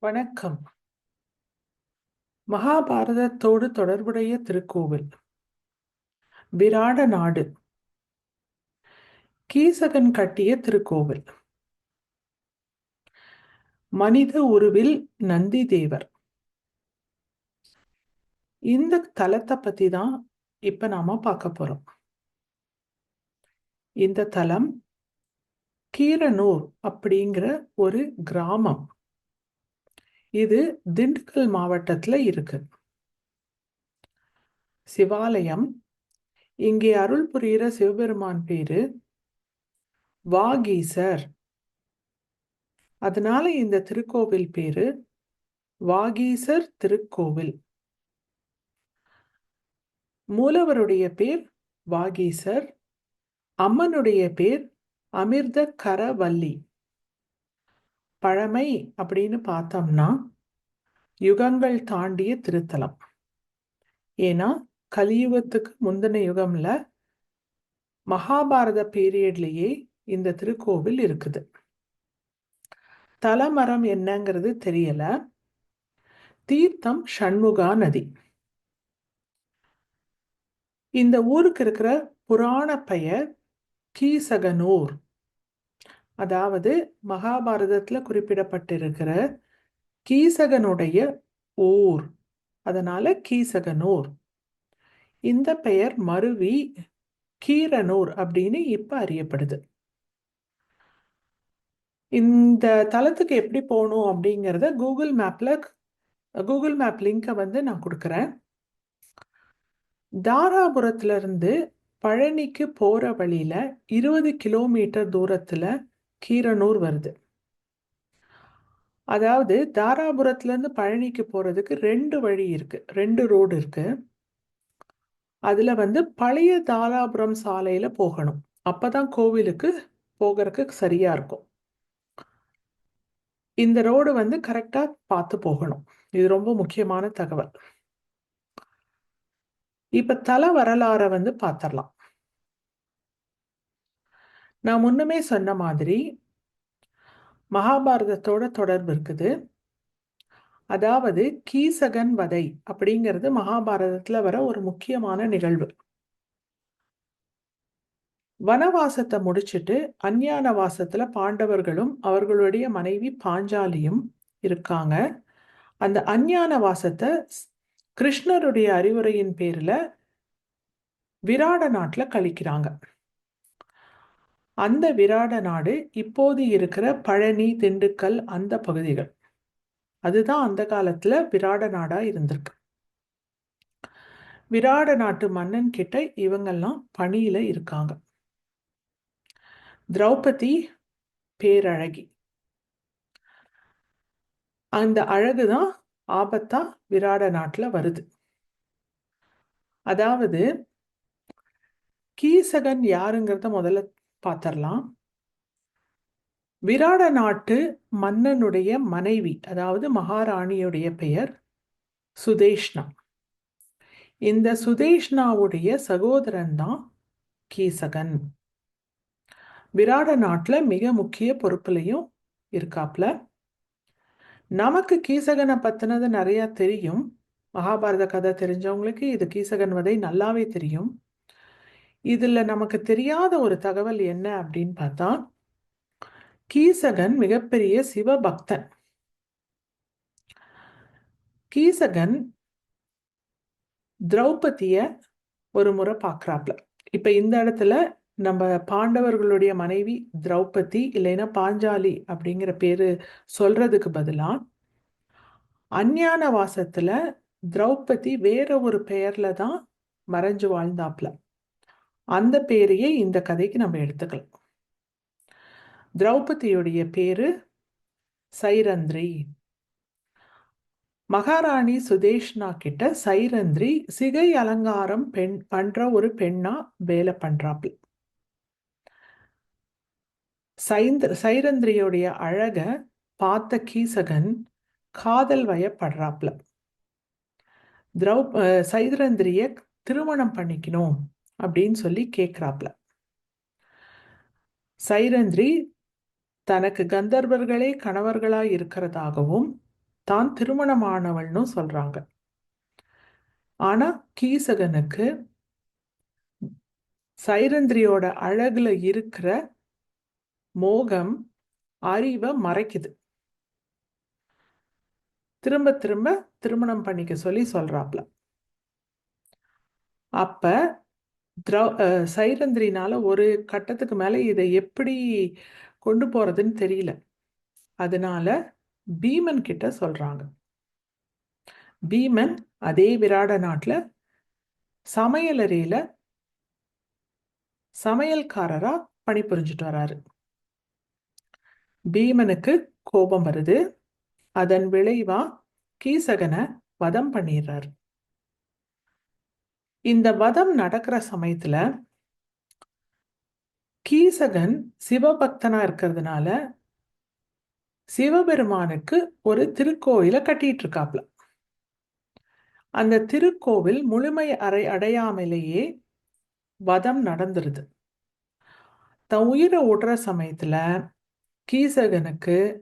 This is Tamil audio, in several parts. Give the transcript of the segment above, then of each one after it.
வணக்கம். மகாபாரதத்தோடு தொடர்புடைய திருக்கோவில். விராட நாடு. கீசகன் கட்டிய திருக்கோவில். மனித உருவில் நந்தி தேவர். இந்த தலத்தை பத்தி தான் இப்ப நாம பார்க்க போறோம். இந்த தலம் கீரனூர் அப்படிங்கிற ஒரு கிராமம். இது திண்டுக்கல் மாவட்டத்தில் இருக்கு. சிவாலயம். இங்கே அருள் புரிகிற சிவபெருமான் பேரு வாகீசர். அதனால இந்த திருக்கோவில் பேரு வாகீசர் திருக்கோவில். மூலவருடைய பேர் வாகீசர் அம்மனுடைய பேர் அமிர்த கரவல்லி பழமை அப்படின்னு பார்த்தோம்னா யுகங்கள் தாண்டிய திருத்தலம். ஏன்னா கலியுகத்துக்கு முந்தின யுகம்ல மகாபாரத பீரியட்லேயே இந்த திருக்கோவில் இருக்குது. தலமரம் என்னங்கிறது தெரியல. தீர்த்தம் ஷண்முகா நதி. இந்த ஊருக்கு இருக்கிற புராண பெயர் கீசகனூர். அதாவது மகாபாரதத்தில் குறிப்பிடப்பட்டிருக்கிற கீசகனுடைய ஊர். அதனால கீசகனூர். இந்த பெயர் மருவி கீரனூர் அப்படின்னு இப்போ அறியப்படுது. இந்த தளத்துக்கு எப்படி போகணும் அப்படிங்கிறத கூகுள் மேப்பில் கூகுள் மேப் லிங்கை வந்து நான் கொடுக்குறேன். தாராபுரத்துலேருந்து பழனிக்கு போகிற வழியில் இருபது கிலோமீட்டர் தூரத்தில் கீரனூர் வருது. அதாவது தாராபுரத்துலேருந்து பழனிக்கு போகிறதுக்கு ரெண்டு வழி இருக்குது ரெண்டு ரோடு இருக்குது அதில் வந்து பழைய தாராபுரம் சாலையில் போகணும். அப்போ தான் கோவிலுக்கு போகிறதுக்கு சரியாக இருக்கும். இந்த ரோடு வந்து கரெக்டாக பார்த்து போகணும். இது ரொம்ப முக்கியமான தகவல். இப்போ தல வரலாறை வந்து பார்த்துடலாம் நான் முன்னமே சொன்ன மாதிரி மகாபாரதத்தோட தொடர்பு இருக்குது. அதாவது கீசகன் வதை அப்படிங்கிறது மகாபாரதத்துல வர ஒரு முக்கியமான நிகழ்வு. வனவாசத்தை முடிச்சுட்டு அஞ்ஞான வாசத்துல பாண்டவர்களும் அவர்களுடைய மனைவி பாஞ்சாலியும் இருக்காங்க. அந்த அஞ்ஞான வாசத்தை கிருஷ்ணருடைய அறிவுரையின் பேரில் விராட நாட்டில் கழிக்கிறாங்க. அந்த விராட நாடு இப்போது இருக்கிற பழனி திண்டுக்கல் அந்த பகுதிகள். அதுதான் அந்த காலத்தில் விராட நாடாக இருந்திருக்கு. விராட நாட்டு மன்னன் கிட்ட இவங்கெல்லாம் பணியில் இருக்காங்க. திரௌபதி பேரழகி. அந்த அழகு தான் ஆபத்தா விராட நாட்டில் வருது. அதாவது கீசகன் யாருங்கிறத முதல்ல பார்த்துடலாம் விராட நாட்டு மன்னனுடைய மனைவி அதாவது மகாராணியுடைய பெயர் சுதேஷ்னா இந்த சுதேஷ்னாவுடைய சகோதரன் தான் கீசகன். விராட நாட்டில் மிக முக்கிய பொறுப்புலையும் இருக்காப்ல. நமக்கு கீசகனை பத்தினது நிறைய தெரியும். மகாபாரத கதை தெரிஞ்சவங்களுக்கு இது கீசகன் வதை நல்லாவே தெரியும். இதுல நமக்கு தெரியாத ஒரு தகவல் என்ன அப்படின்னு பார்த்தா கீசகன் மிகப்பெரிய சிவபக்தன். கீசகன் திரௌபதிய ஒரு முறை பார்க்குறாப்ல இப்போ இந்த இடத்துல நம்ம பாண்டவர்களுடைய மனைவி திரௌபதி இல்லைன்னா பாஞ்சாலி அப்படிங்கிற பேரு சொல்றதுக்கு பதிலாக அஞ்ஞான வாசத்துல திரௌபதி வேற ஒரு பெயர்ல தான் மறைஞ்சு வாழ்ந்தாப்ல. அந்த பேரையே இந்த கதைக்கு நம்ம எடுத்துக்கலாம். திரௌபதியுடைய பேரு சைரந்திரி. மகாராணி சுதேஷ்னா கிட்ட சைரந்திரி சிகை அலங்காரம் பெண் பண்ற ஒரு பெண்ணா வேலை பண்றாப்ல. சைந்த சைரந்திரியுடைய அழக பார்த்த கீசகன் காதல் வயப்படுறாப்ல. திரௌ சைரந்திரிய திருமணம் பண்ணிக்கணும் அப்படின்னு சொல்லி கேட்குறாப்ல சைரந்திரி தனக்கு கந்தர்வர்களே கணவர்களாக இருக்கிறதாகவும் தான் திருமணமானவள்னு சொல்றாங்க. ஆனா கீசகனுக்கு சைரந்திரியோட அழகுல இருக்கிற மோகம் அறிவை மறைக்குது. திரும்ப திரும்ப திருமணம் பண்ணிக்க சொல்லி சொல்றாப்ல. அப்ப திரௌ சைரந்திரினால ஒரு கட்டத்துக்கு மேல இதை எப்படி கொண்டு போறதுன்னு தெரியல. அதனால பீமன் கிட்ட சொல்றாங்க. பீமன் அதே விராட நாட்டில் சமையலறையில சமையல்காரரா பணிபுரிஞ்சிட்டு வராரு. பீமனுக்கு கோபம் வருது. அதன் விளைவா கீசகனை வதம் பண்ணிடுறாரு இந்த வதம் நடக்கிற சமயத்துல கீசகன் சிவபக்தனா இருக்கிறதுனால சிவபெருமானுக்கு ஒரு திருக்கோயிலை கட்டிட்டு இருக்காப்ல அந்த திருக்கோவில் முழுமை அறை அடையாமலேயே வதம் நடந்துருது. தன் உயிரை ஓடுற சமயத்துல கீசகனுக்கு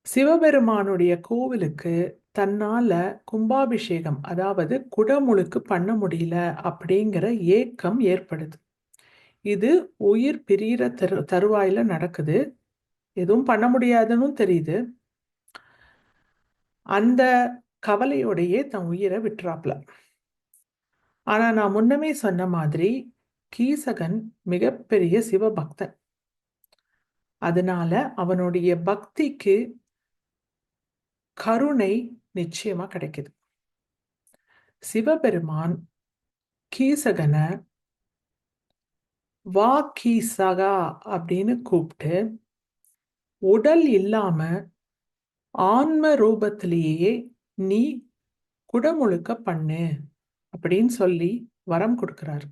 சிவபெருமானுடைய கோவிலுக்கு தன்னால கும்பாபிஷேகம் அதாவது குடமுழுக்கு பண்ண முடியல அப்படிங்கிற ஏக்கம் ஏற்படுது. இது உயிர் பிரியிற தரு தருவாயில நடக்குது. எதுவும் பண்ண முடியாதுன்னு தெரியுது. அந்த கவலையோடையே தன் உயிரை விட்டுறாப்ல. ஆனா நான் முன்னமே சொன்ன மாதிரி கீசகன் மிகப்பெரிய சிவபக்தன். அதனால அவனுடைய பக்திக்கு கருணை நிச்சயமா கிடைக்குது. சிவபெருமான் கீசகனை வா கீசகா அப்படின்னு கூப்பிட்டு உடல் இல்லாம ஆன்ம ரூபத்திலேயே நீ குடமுழுக்க பண்ணு அப்படின்னு சொல்லி வரம் கொடுக்கிறார்.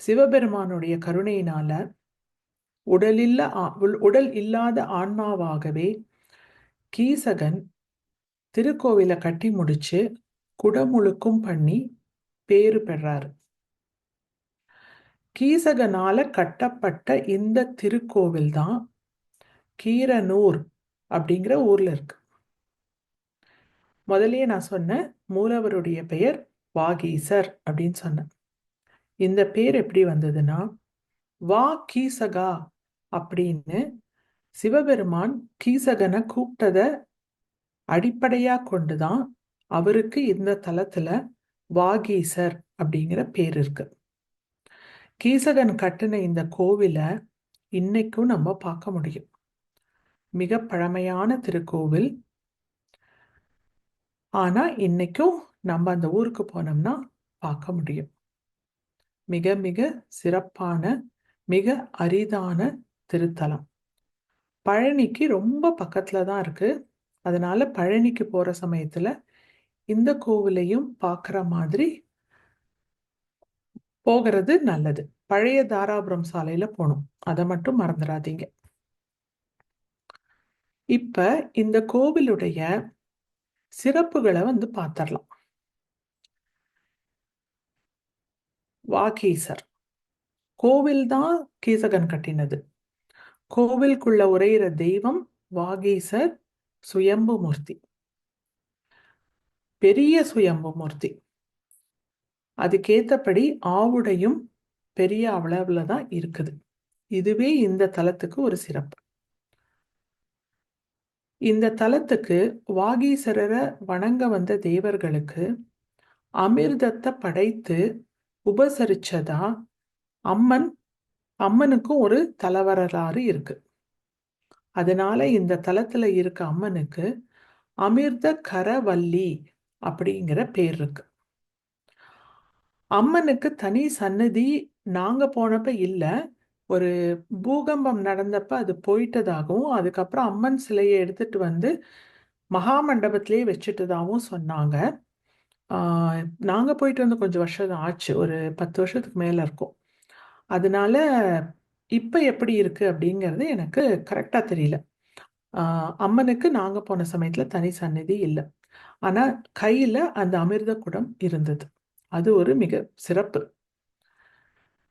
சிவபெருமானுடைய கருணையினால உடலில்ல உடல் இல்லாத ஆன்மாவாகவே கீசகன் திருக்கோவிலை கட்டி முடிச்சு குடமுழுக்கும் பண்ணி பேரு பெறாரு. கீசகனால கட்டப்பட்ட இந்த திருக்கோவில் தான் கீரனூர் அப்படிங்கிற ஊர்ல இருக்கு. முதல்லயே நான் சொன்னேன் மூலவருடைய பெயர் வாகீசர் அப்படின்னு சொன்னேன். இந்த பேர் எப்படி வந்ததுன்னா வா கீசகா அப்படின்னு சிவபெருமான் கீசகனை கூப்பிட்டத அடிப்படையா கொண்டுதான் அவருக்கு இந்த தலத்துல வாகீசர் அப்படிங்கிற பேர் இருக்கு. கீசகன் கட்டின இந்த கோவிலை இன்னைக்கும் நம்ம பார்க்க முடியும். மிக பழமையான திருக்கோவில். ஆனா இன்னைக்கும் நம்ம அந்த ஊருக்கு போனோம்னா பார்க்க முடியும். மிக மிக சிறப்பான மிக அரிதான திருத்தலம். பழனிக்கு ரொம்ப பக்கத்துல தான் இருக்கு. அதனால பழனிக்கு போற சமயத்துல இந்த கோவிலையும் பார்க்குற மாதிரி போகிறது நல்லது. பழைய தாராபுரம் சாலையில போகணும். அதை மட்டும் மறந்துடாதீங்க. இப்ப இந்த கோவிலுடைய சிறப்புகளை வந்து பார்த்துடலாம் வாகீசர் கோவில் தான் கீசகன் கட்டினது. கோவிலுக்குள்ள உரையிற தெய்வம் வாகீசர் சுயம்பு மூர்த்தி பெரிய சுயம்பு மூர்த்தி அதுக்கேத்தபடி ஆவுடையும் பெரிய அளவுல தான் இருக்குது. இதுவே இந்த தலத்துக்கு ஒரு சிறப்பு. இந்த தலத்துக்கு வாகீசரரை வணங்க வந்த தேவர்களுக்கு அமிர்தத்தை படைத்து உபசரிச்சதா அம்மன் அம்மனுக்கும் ஒரு தலவரலாறு இருக்கு. அதனால இந்த தலத்துல இருக்க அம்மனுக்கு அமிர்த கரவல்லி அப்படிங்கிற பேர் இருக்கு. அம்மனுக்கு தனி சன்னதி நாங்க போனப்ப இல்லை. ஒரு பூகம்பம் நடந்தப்ப அது போயிட்டதாகவும் அதுக்கப்புறம் அம்மன் சிலையை எடுத்துட்டு வந்து மகாமண்டபத்திலேயே வச்சுட்டதாகவும் சொன்னாங்க. நாங்கள் போயிட்டு வந்து கொஞ்சம் வருஷம் ஆச்சு. ஒரு பத்து வருஷத்துக்கு மேலே இருக்கும். அதனால இப்போ எப்படி இருக்கு அப்படிங்கிறது எனக்கு கரெக்டாக தெரியல. அம்மனுக்கு நாங்கள் போன சமயத்தில் தனி சந்நிதி இல்லை. ஆனால் கையில் அந்த அமிர்த குடம் இருந்தது. அது ஒரு மிக சிறப்பு.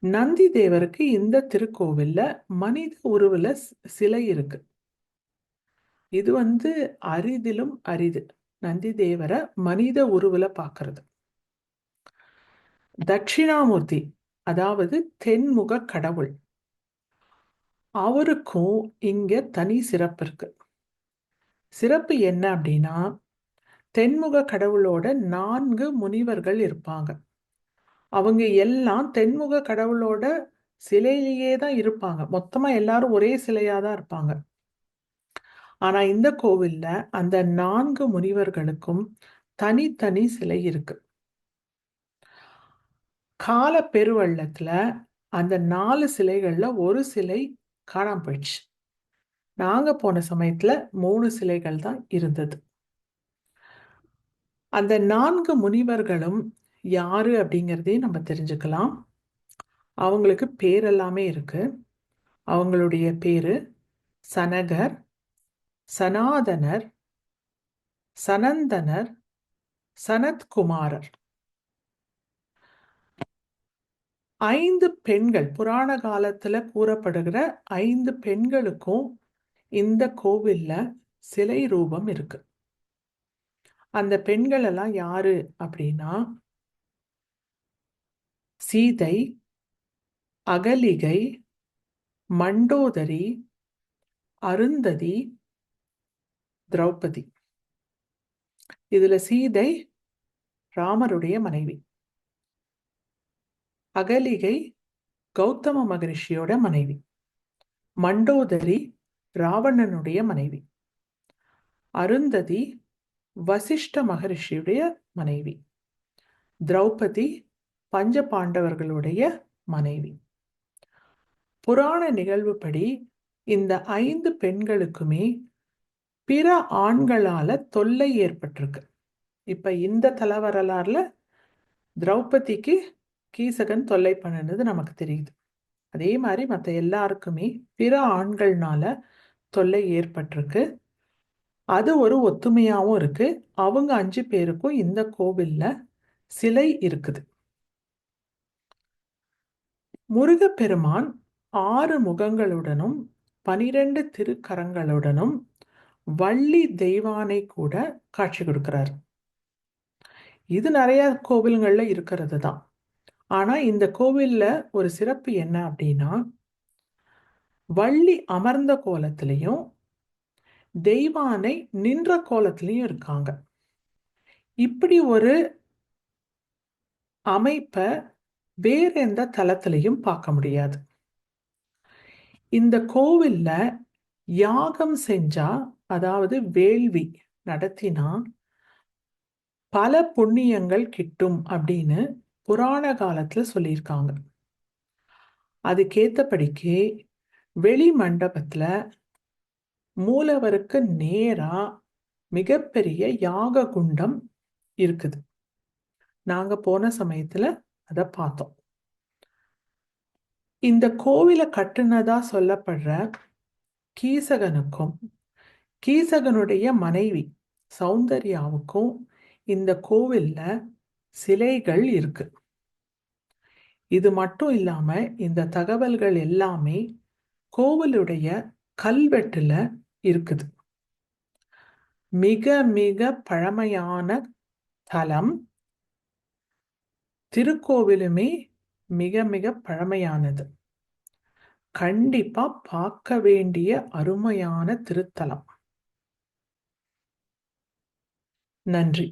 நந்தி தேவருக்கு இந்த திருக்கோவில்ல மனித உருவில் சிலை இருக்கு. இது வந்து அரிதிலும் அரிது. நந்தி தேவரை மனித உருவில் பார்க்கறது தட்சிணாமூர்த்தி அதாவது தென்முக கடவுள். அவருக்கும் இங்க தனி சிறப்பு இருக்கு. சிறப்பு என்ன அப்படின்னா தென்முக கடவுளோட நான்கு முனிவர்கள் இருப்பாங்க. அவங்க எல்லாம் தென்முக கடவுளோட சிலையிலேயே தான் இருப்பாங்க. மொத்தமா எல்லாரும் ஒரே சிலையா தான் இருப்பாங்க. ஆனா இந்த கோவில்ல அந்த நான்கு முனிவர்களுக்கும் தனித்தனி சிலை இருக்கு. கால பெருவள்ளத்துல அந்த நாலு சிலைகள்ல ஒரு சிலை காணாம போயிடுச்சு. நாங்க போன சமயத்துல மூணு சிலைகள் தான் இருந்தது. அந்த நான்கு முனிவர்களும் யாரு அப்படிங்கிறதையும் நம்ம தெரிஞ்சுக்கலாம். அவங்களுக்கு பேர் எல்லாமே இருக்கு. அவங்களுடைய பேரு சனகர் சனாதனர் சனந்தனர் சனத்குமாரர். ஐந்து பெண்கள் புராண காலத்துல கூறப்படுகிற ஐந்து பெண்களுக்கும் இந்த கோவில்ல சிலை ரூபம் இருக்கு. அந்த பெண்கள் எல்லாம் யாரு அப்படின்னா சீதை அகலிகை மண்டோதரி அருந்ததி திரௌபதி. இதுல சீதை ராமருடைய மனைவி. அகலிகை கௌதம மகரிஷியோட மனைவி. மண்டோதரி ராவணனுடைய மனைவி. அருந்ததி வசிஷ்ட மகரிஷியுடைய மனைவி. திரௌபதி பஞ்ச பாண்டவர்களுடைய மனைவி. புராண நிகழ்வுப்படி இந்த ஐந்து பெண்களுக்குமே பிற ஆண்களால தொல்லை ஏற்பட்டிருக்கு. இப்ப இந்த தலவரலாறுல திரௌபதிக்கு கீசகன் தொல்லை பண்ணினது நமக்கு தெரியுது. அதே மாதிரி மற்ற எல்லாருக்குமே பிற ஆண்கள்னால தொல்லை ஏற்பட்டிருக்கு. அது ஒரு ஒத்துமையாகவும் இருக்கு. அவங்க அஞ்சு பேருக்கும் இந்த கோவில்ல சிலை இருக்குது. முருகப்பெருமான் ஆறு முகங்களுடனும் பனிரெண்டு திருக்கரங்களுடனும் வள்ளி தெய்வானை கூட காட்சி கொடுக்கிறார். இது நிறைய கோவில்களில் இருக்கிறது தான். ஆனால் இந்த கோவில்ல ஒரு சிறப்பு என்ன அப்படின்னா வள்ளி அமர்ந்த கோலத்திலையும் தெய்வானை நின்ற கோலத்திலையும் இருக்காங்க. இப்படி ஒரு அமைப்பை வேற எந்த தளத்திலையும் பார்க்க முடியாது. இந்த கோவில்ல யாகம் செஞ்சா அதாவது வேள்வி நடத்தினா பல புண்ணியங்கள் கிட்டும் அப்படின்னு புராண காலத்தில் சொல்லியிருக்காங்க. அதுக்கேற்றபடிக்கு வெளி மண்டபத்தில் மூலவருக்கு நேராக மிகப்பெரிய யாக குண்டம் இருக்குது. நாங்கள் போன சமயத்தில் அதை பார்த்தோம். இந்த கோவிலை கட்டுனதா சொல்லப்படுற கீசகனுக்கும் கீசகனுடைய மனைவி சௌந்தர்யாவுக்கும் இந்த கோவிலில் சிலைகள் இருக்கு. இது மட்டும் இல்லாம இந்த தகவல்கள் எல்லாமே கோவிலுடைய கல்வெட்டுல இருக்குது. மிக மிக பழமையான தலம் திருக்கோவிலுமே மிக மிக பழமையானது. கண்டிப்பா பார்க்க வேண்டிய அருமையான திருத்தலம். நன்றி.